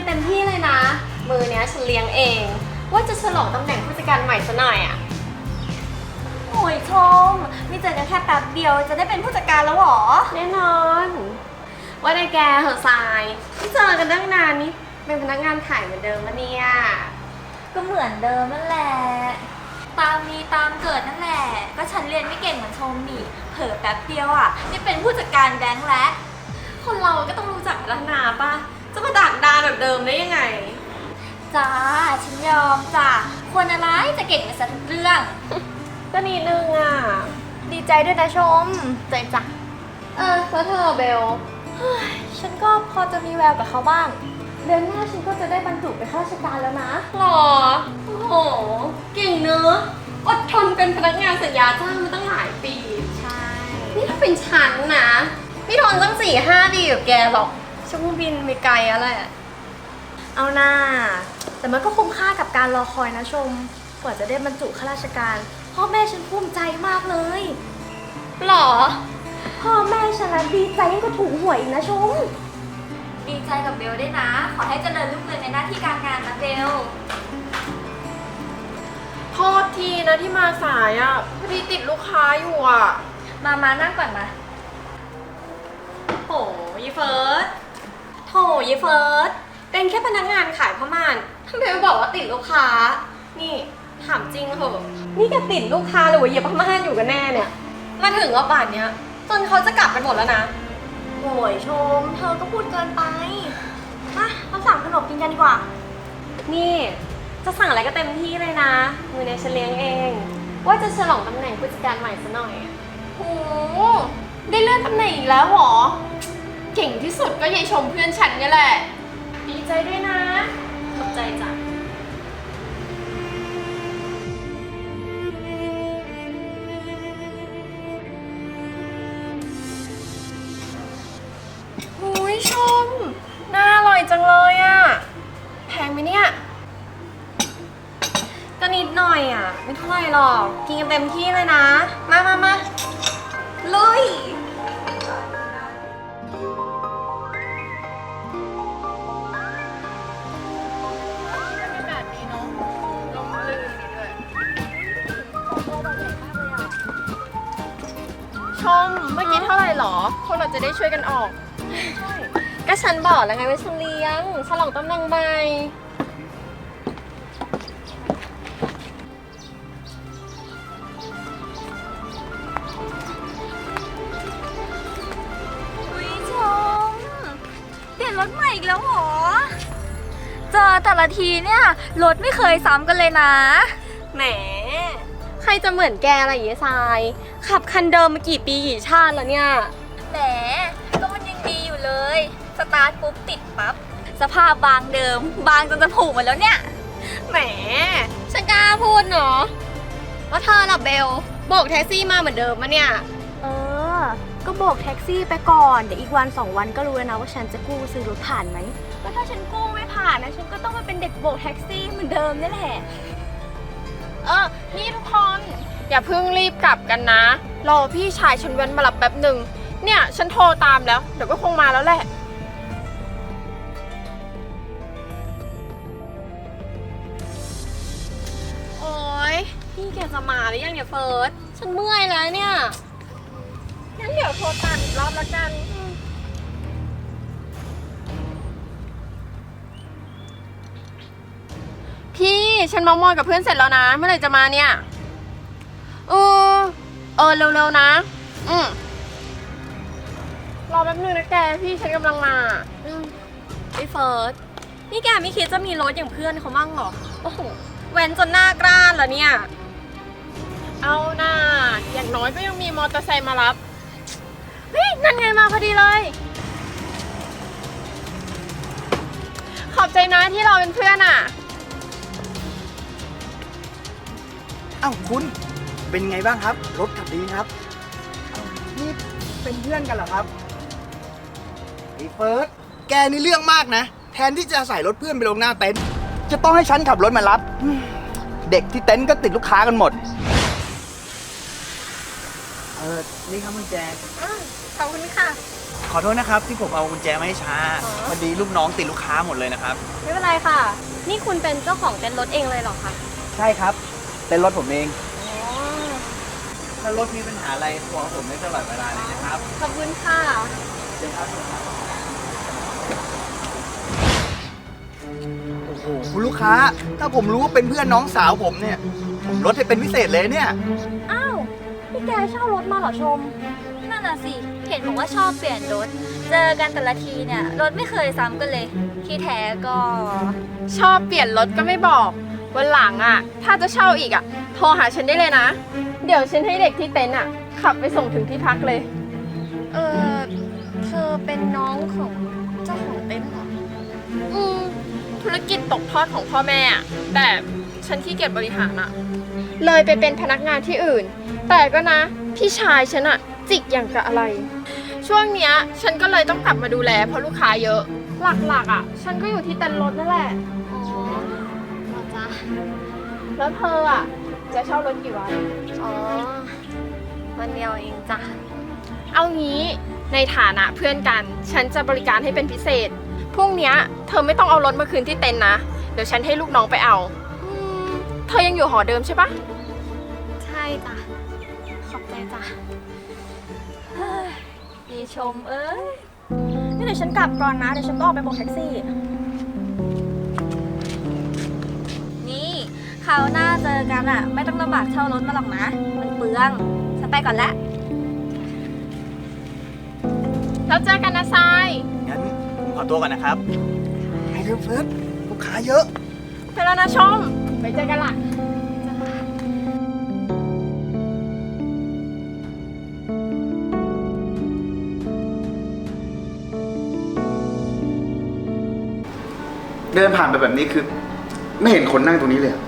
กันเต็มที่เลยนะ มือเนี้ยฉันเลี้ยงเอง ว่าจะฉลองตำแหน่งผู้จัดการใหม่ซะหน่อยอะโอ้ยชมมีเจอกันแค่แป๊บเดียวจะได้เป็นผู้จัดการแล้วเหรอ แน่นอน ว่าได้แกเหอะทรายที่เจอกันตั้งนานนี่เป็นพนักงานขายเหมือนเดิมปะเนี่ยก็เหมือนเดิมนั่นแหละ ตามมีตามเกิดนั่นแหละ ก็ฉันเรียนไม่เก่งเหมือนชมนี่ เผลอแป๊บเดียวอะนี่เป็นผู้จัดการแบงค์แล้ว คนเราก็ต้องรู้จักพัฒนาปะ จะมาดักดานแบบเดิมได้ยังไง จ้าฉันยอมจ้ะคนอะไรจะเก่งในสักเรื่อง ก็นิดนึงอะ ดีใจด้วยนะชมใจจ้ะเออแล้วเธอเบลฉันก็พอจะมีแววกับเขาบ้าง เดือนหน้าฉันก็จะได้บรรจุเป็นข้าราชการแล้วนะ หรอ โอ้โห เก่งเนอะอดทนเป็นพนักงานสัญญาจ้างมาตั้งหลายปี ใช่ นี่ถ้าเป็นฉันนะไม่ทนตั้งสี่ห้าปีกับแกหรอก ชั่วโมงบินไม่ไกลอะไรอะเอาหน้า แต่มันก็คุ้มค่ากับการรอคอยนะชม กว่าจะได้บรรจุข้าราชการ พ่อแม่ฉันภูมิใจมากเลย หรอ พ่อแม่ฉันนะดีใจยิ่งกว่าถูกหวยอีกนะชม ดีใจกับเบลด้วยนะ ขอให้เจริญรุ่งเรืองในหน้าที่การงานนะเบล โทษทีนะที่มาสายอะพอดีติดลูกค้าอยู่อะ มามานั่งก่อนมาโถยายเฟิร์ส โถยายเฟิร์สเป็นแค่พนักงานขายผ้าม่านทำไมมาบอกว่าติดลูกค้า นี่ถามจริงเหอะนี่แกติดลูกค้าหรือว่าเหยียบผ้าม่านอยู่กันแน่เนี่ย มาถึงว่าป่านเนี้ยจนเขาจะกลับกันหมดแล้วนะโอ้ยชม เธอก็พูดเกินไปมาเราสั่งขนมกินกันดีกว่า นี่จะสั่งอะไรก็เต็มที่เลยนะ มือในฉันเลี้ยงเอง ว่าจะฉลองตำแหน่งผู้จัดการใหม่ซะหน่อยอะ โห ได้เลื่อนตำแหน่งอีกแล้วเหรอ เก่งที่สุดก็ยายชมเพื่อนฉันนี่แหละ ดีใจด้วยนะ ขอบใจจ้ะ หุยชม น่าอร่อยจังเลยอะ่ะแพงไหมเนี่ย ก็นิดหน่อยอะไม่เท่าไหร่หรอก กินกันเต็มที่เลยนะ มามามาลุย เมื่อกี้เท่าไหร่หรอ พวกเราจะได้ช่วยกันออกใช่ก็ฉันบอกแล้วไงว่าฉันเลี้ยงฉลองตำแหน่งใหม่อุ้ยชม เปลี่ยนรถใหม่อีกแล้วเหรอ เจอแต่ละทีเนี่ย รถไม่เคยซ้ำกันเลยนะ แหม ใครจะเหมือนแกอะไรอย่างเงี้ยทราย ขับคันเดิมมากี่ปีกี่ชาติแล้วเนี่ย แหม ก็มันยังดีอยู่เลย สตาร์ทปุ๊บติดปั๊บ สภาพบางเดิม บางจนจะผูกหมดแล้วเนี่ย แหม ฉันกล้าพูดเนาะว่าเธอล่ะเบลโบกแท็กซี่มาเหมือนเดิมมะเนี่ย เออ ก็โบกแท็กซี่ไปก่อน เดี๋ยวอีกวันสองวันก็รู้แล้วนะว่าฉันจะกู้ซื้อรถผ่านไหม ก็ถ้าฉันกู้ไม่ผ่านนะ ฉันก็ต้องมาเป็นเด็กโบกแท็กซี่เหมือนเดิมนี่แหละ เออ นี่ทุกคน อย่าเพิ่งรีบกลับกันนะ รอพี่ชายฉันแว้นมารับแป๊บหนึ่ง เนี่ย ฉันโทรตามแล้ว เดี๋ยวก็คงมาแล้วแหละ โอ๊ย พี่แกจะมาหรือยังเนี่ยเฟิร์ส ฉันเมื่อยแล้วเนี่ย งั้นเดี๋ยวโทรตามอีกรอบละกัน พี่ ฉันเมามอยกับเพื่อนเสร็จแล้วนะ เมื่อไหร่จะมาเนี่ย เออเออเร็วๆนะ อืมรอแป๊บนึงนะแกพี่ฉันกำลังมาอืมไอ้เฟิร์สนี่แกไม่คิดจะมีรถอย่างเพื่อนเขามั่งเหรอ โอ้โหแว้นจนหน้ากร้านแล้วเนี่ย เอาหน่าอย่างน้อยก็ยังมีมอเตอร์ไซค์มารับ เฮ้ย นั่นไงมาพอดีเลย ขอบใจนะที่เราเป็นเพื่อนอะอ้าวคุณ เป็นไงบ้างครับ รถขับดีครับอ้าวนี่เป็นเพื่อนกันเหรอครับไอ้เฟิร์สแกนี่เรื่องมากนะ แทนที่จะใส่รถเพื่อนไปลงหน้าเต็นท์จะต้องให้ฉันขับรถมารับอืมเด็กที่เต็นท์ก็ติดลูกค้ากันหมด เออนี่ครับคุณแจขอบคุณค่ะ ขอโทษนะครับที่ผมเอากุญแจมาให้ช้าอ๋อ พอดีลูกน้องติดลูกค้าหมดเลยนะครับ ไม่เป็นไรค่ะ นี่คุณเป็นเจ้าของเต็นท์รถเองเลยเหรอคะ ใช่ครับ เป็นรถผมเองอ๋อ ถ้ารถมีปัญหาอะไรบอกผมได้ตลอดเวลาเลยนะครับขอบคุณค่ะโอ้โหคุณลูกค้า ถ้าผมรู้ว่าเป็นเพื่อนน้องสาวผมเนี่ยผมลดให้เป็นพิเศษเลยเนี่ย อ้าวพี่แกเช่ารถมาเหรอชม นั่นน่ะสิ เห็นบอกว่าชอบเปลี่ยนรถ เจอกันแต่ละทีเนี่ยรถไม่เคยซ้ำกันเลย ที่แท้ก็ ชอบเปลี่ยนรถก็ไม่บอก วันหลังอะ ถ้าจะเช่าอีกอะ โทรหาฉันได้เลยนะ เดี๋ยวฉันให้เด็กที่เต็นท์อะขับไปส่งถึงที่พักเลย เออเธอเป็นน้องของเจ้าของเต็นท์เหรอ อืมธุรกิจตกทอดของพ่อแม่อะแต่ฉันขี้เกียจบริหารอะเลยไปเป็นพนักงานที่อื่น แต่ก็นะ พี่ชายฉันอะจิกอย่างกับอะไร ช่วงเนี้ยฉันก็เลยต้องกลับมาดูแลเพราะลูกค้าเยอะ หลักๆอะฉันก็อยู่ที่เต็นท์รถนั่นแหละ อ๋อเหรอจ๊ะ แล้วเธออะ จะเช่ารถกี่วัน อ๋อ วันเดียวเองจ้ะ เอางี้ในฐานะเพื่อนกัน ฉันจะบริการให้เป็นพิเศษ พรุ่งเนี้ยเธอไม่ต้องเอารถมาคืนที่เต็นท์นะ เดี๋ยวฉันให้ลูกน้องไปเอาอืมเธอยังอยู่หอเดิมใช่ปะ ใช่จ้ะ ขอบใจจ้ะ ดีชมเอ้ยนี่เดี๋ยวฉันกลับก่อนนะ เดี๋ยวฉันต้องออกไปโบกแท็กซี่ ราวหน้าเจอกันอะไม่ต้องลำบากเช่ารถมาหรอกนะ มันเปลืองฉันไปก่อนละแล้วเจอกันนะทรายงั้นผมขอตัวก่อนนะครับไปเร็วเฟิร์สลูกค้าเยอะ ไปแล้วนะชม ไปเจอกันล่ะ เดินผ่านไปแบบนี้คือ ไม่เห็นคนนั่งตรงนี้เลยอะ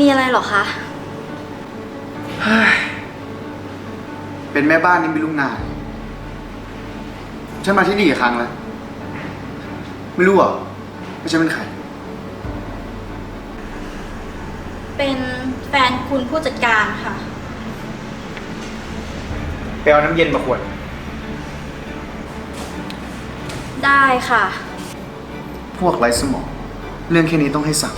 มีอะไรเหรอคะเป็นแม่บ้านนี่ไม่รู้งาน ฉันมาที่นี่กี่ครั้งแล้ว ไม่รู้เหรอว่าฉันเป็นใคร เป็นแฟนคุณผู้จัดการค่ะ ไปเอาน้ำเย็นมาขวด ได้ค่ะ พวกไร้สมอง เรื่องแค่นี้ต้องให้สั่ง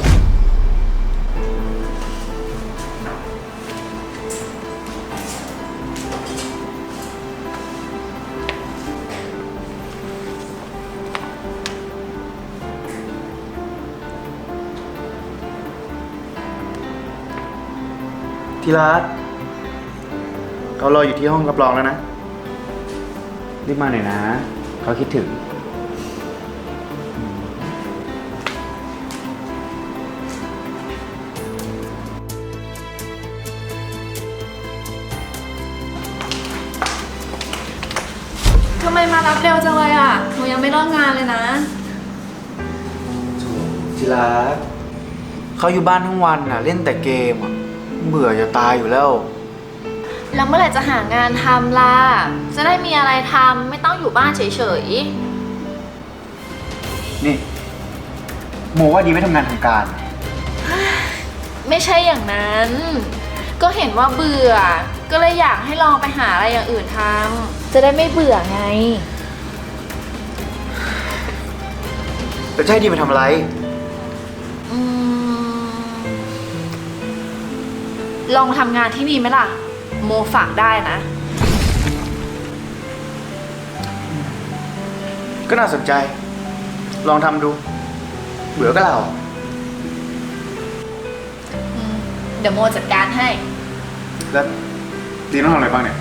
ทีรักเขารออยู่ที่ห้องรับรองแล้วนะ รีบมาหน่อยนะ เขาคิดถึง ทำไมมารับเร็วจังเลยอะ หนูยังไม่เลิกงานเลยนะ ทีรักเขาอยู่บ้านทั้งวันน่ะ เล่นแต่เกมอะ เบื่อจะตายอยู่แล้ว แล้วเมื่อไหร่จะหางานทำล่ะ จะได้มีอะไรทำไม่ต้องอยู่บ้านเฉยนี่โมว่าดีไม่ทำงานทางการ ๆ ไม่ใช่อย่างนั้น ก็เห็นว่าเบื่อ ก็เลยอยากให้ลองไปหาอะไรอย่างอื่นทำจะได้ไม่เบื่อไงแต่จะให้ดีไปทำอะไร ลองทำงานที่นี่ไหมล่ะ โมฝากได้นะ ก็น่าสนใจ ลองทำดู เบื่อก็ลาออกอืมเดี๋ยวโมจัดการให้ แล้วดีต้องทำอะไรบ้างเนี่ย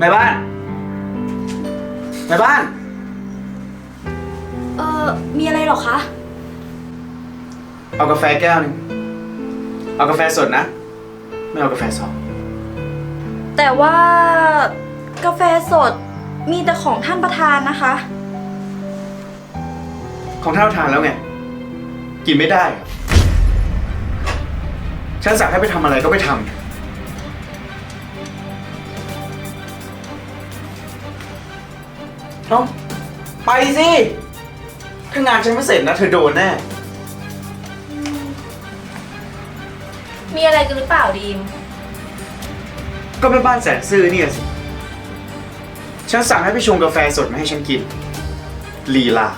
แม่บ้านแม่บ้าน เออมีอะไรเหรอคะ เอากาแฟแก้วหนึงเอากาแฟสดนะ ไม่เอากาแฟซองแต่ว่ากาแฟสดมีแต่ของท่านประธานนะคะ ของท่านประธานแล้วไง กินไม่ได้เหรอฉันสั่งให้ไปทำอะไรก็ไปท เอ้าไปสิ ถ้างานฉันไม่เสร็จนะ เธอโดนแน่ มีอะไรกันหรือเปล่าดีม ก็แม่บ้านแสนซื่อเนี่ยสิ ฉันสั่งให้ไปชงกาแฟสดมาให้ฉันกิน ลีลา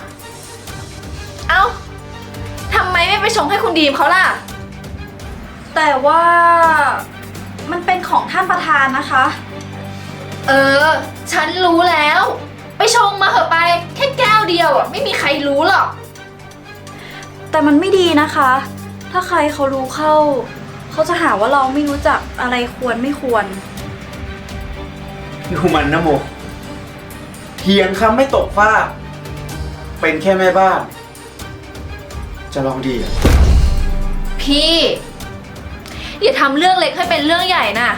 เอ้า ทำไมไม่ไปชงให้คุณดีมเขาล่ะ แต่ว่ามันเป็นของท่านประธานนะคะ เออ ฉันรู้แล้ว ไปชงมาเหอะไป แค่แก้วเดียวอะ ไม่มีใครรู้หรอก แต่มันไม่ดีนะคะ ถ้าใครเขารู้เข้า เขาจะหาว่าเราไม่รู้จักอะไรควรไม่ควร ดูมันนะโมเถียงคำไม่ตกฟ้ากเป็นแค่แม่บ้าน จะลองดีเหรอพี่ อย่าทำเรื่องเล็กให้เป็นเรื่องใหญ่นะ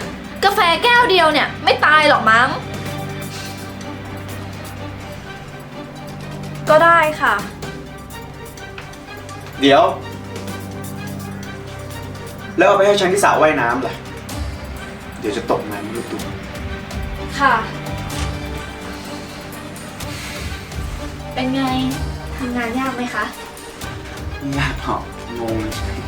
กาแฟแก้วเดียวเนี่ย ไม่ตายหรอกมั้ง ก็ได้ค่ะ เดี๋ยว แล้วเอาไปให้ฉันที่สระว่ายน้ำล่ะ เดี๋ยวจะตกน้ำไม่รู้ตัวค่ะ เป็นไงทำงานยากไหมคะยากเหรองงเลย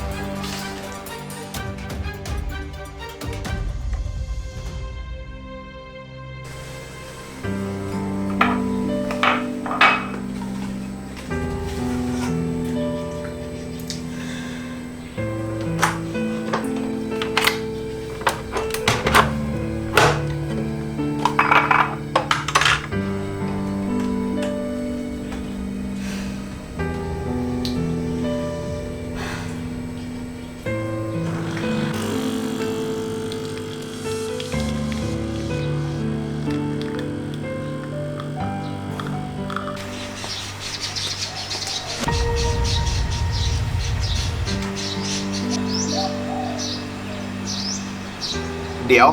เดี๋ยว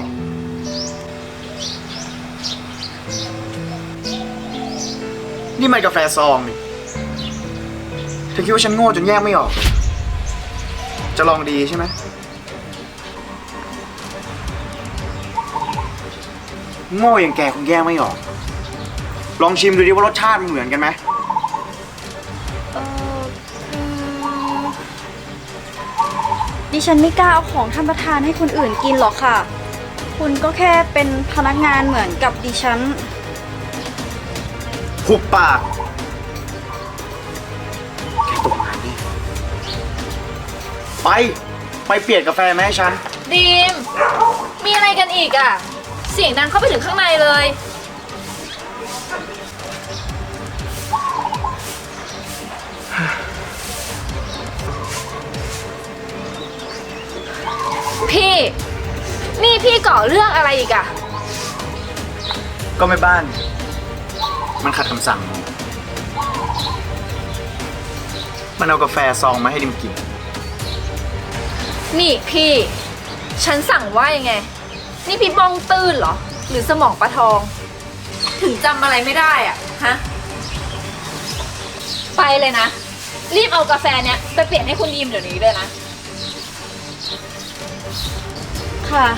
นี่มันกาแฟซองนี่เธอคิดว่าฉันโง่จนแยกไม่ออก จะลองดีใช่ไหม โง่อย่างแกคงแยกไม่ออก ลองชิมดูดิว่ารสชาติมันเหมือนกันไหมเอออืมดิฉันไม่กล้าเอาของท่านประธานให้คนอื่นกินหรอกค่ะ คุณก็แค่เป็นพนักงานเหมือนกับดิฉัน หุบปาก แกตกงานแน่ไป ไปเปลี่ยนกาแฟมาให้ฉัน ดีม มีอะไรกันอีกอะ เสียงดังเข้าไปถึงข้างในเลย พี่ นี่พี่ก่อเรื่องอะไรอีกอะก็ไม่บ้าน มันขัดคำสั่ง มันเอากาแฟซองมาให้ดิมกิน นี่พี่ ฉันสั่งว่ายังไง นี่พี่บ้องตื้นเหรอ หรือสมองปลาทอง ถึงจำอะไรไม่ได้อะฮะ ไปเลยนะ รีบเอากาแฟเนี้ยไปเปลี่ยนให้คุณยิมเดี๋ยวนี้เลยนะ ค่ะ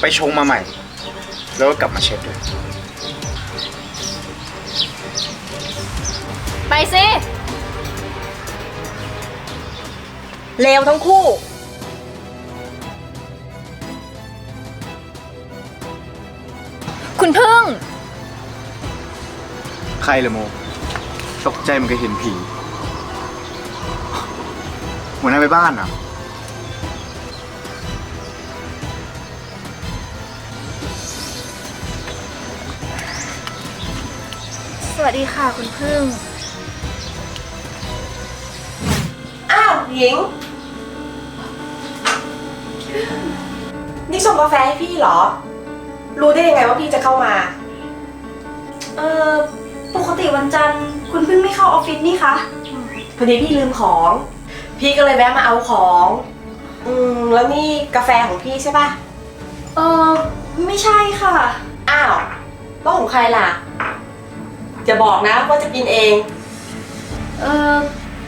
ไปชงมาใหม่ แล้วก็กลับมาเช็ดด้วย สิเลวทั้งคู่ คุณพึ่ง ใครละโมตกใจมันก็เห็นผีหัวหน้าไปบ้านอะ สวัสดีค่ะคุณพึ่ง หญิง นี่ส่งกาแฟให้พี่เหรอ รู้ได้ยังไงว่าพี่จะเข้ามา เอ่อปกติวันจันทร์คุณพึ่งไม่เข้าออฟฟิศนี่คะพอดีพี่ลืมของ พี่ก็เลยแวะมาเอาของ อืม แล้วนี่กาแฟของพี่ใช่ป่ะเออไม่ใช่ค่ะ อ้าวแล้วของใครล่ะ จะบอกนะว่าจะกินเอง เออ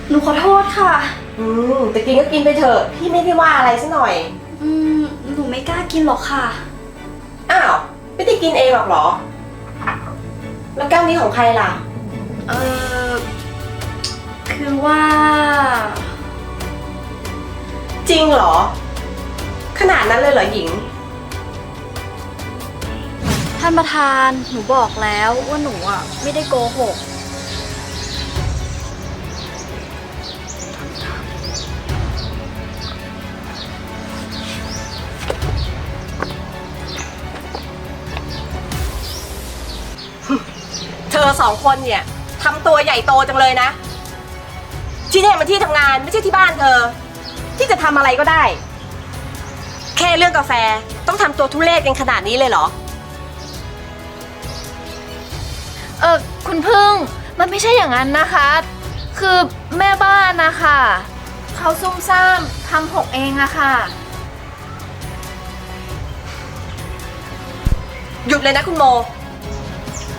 หนูขอโทษค่ะ อืมจะกินก็กินไปเถอะ พี่ไม่ได้ว่าอะไรซะหน่อย อืมหนูไม่กล้ากินหรอกค่ะ อ้าว ไม่ได้กินเองหรอกเหรอ แล้วแก้วนี้ของใครล่ะ เออคือว่า จริงเหรอ ขนาดนั้นเลยเหรอหญิง ท่านประธาน หนูบอกแล้วว่าหนูอะ ไม่ได้โกหก อสองคนเนี่ยทำตัวใหญ่โตจังเลยนะ ที่เนี่ยมันที่ทำงานไม่ใช่ที่บ้านเธอ ที่จะทำอะไรก็ได้ แค่เรื่องกาแฟต้องทำตัวทุเรศกันขนาดนี้เลยเหรอ เออคุณพึ่งมันไม่ใช่อย่างนั้นนะคะ คือแม่บ้านนะคะเขาซุ่มซ่ามทำหกเองอะค่ะ หยุดเลยนะคุณโม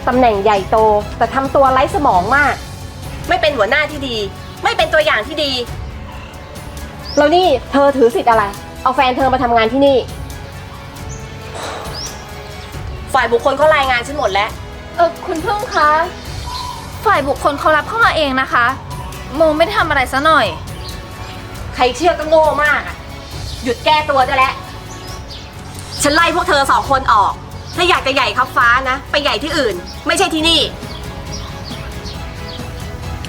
ตำแหน่งใหญ่โต แต่ทำตัวไร้สมองมาก ไม่เป็นหัวหน้าที่ดี ไม่เป็นตัวอย่างที่ดี แล้วนี่เธอถือสิทธิ์อะไร เอาแฟนเธอมาทำงานที่นี่ ฝ่ายบุคคลเขารายงานฉันหมดแล้ว เออคุณพึ่งคะ ฝ่ายบุคคลเขารับเข้ามาเองนะคะ โมไม่ได้ทำอะไรซะหน่อย ใครเชื่อก็โง่มากอะหยุดแก้ตัวได้แล้ว ฉันไล่พวกเธอสองคนออก ถ้าอยากจะใหญ่ครับฟ้านะ ไปใหญ่ที่อื่น ไม่ใช่ที่นี่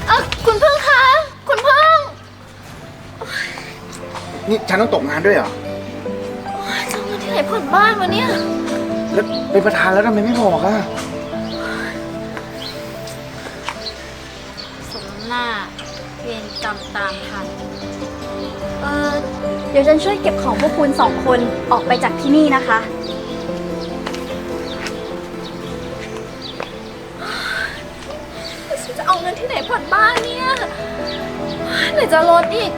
เออคุณพึ่งคะ คุณพึ่งนี่ฉันต้องตกงานด้วยเหรอจะเอาเงินที่ไหนผ่อนบ้านวะเนี่ย แล้วเป็นประธานแล้วทำไมไม่บอกอะสมหน้าเวรกรรมตามทัน เออเดี๋ยวฉันช่วยเก็บของพวกคุณสองคนออกไปจากที่นี่นะคะ เอาเงินที่ไหนผ่อนบ้านเนี่ยไหนจะลดอีก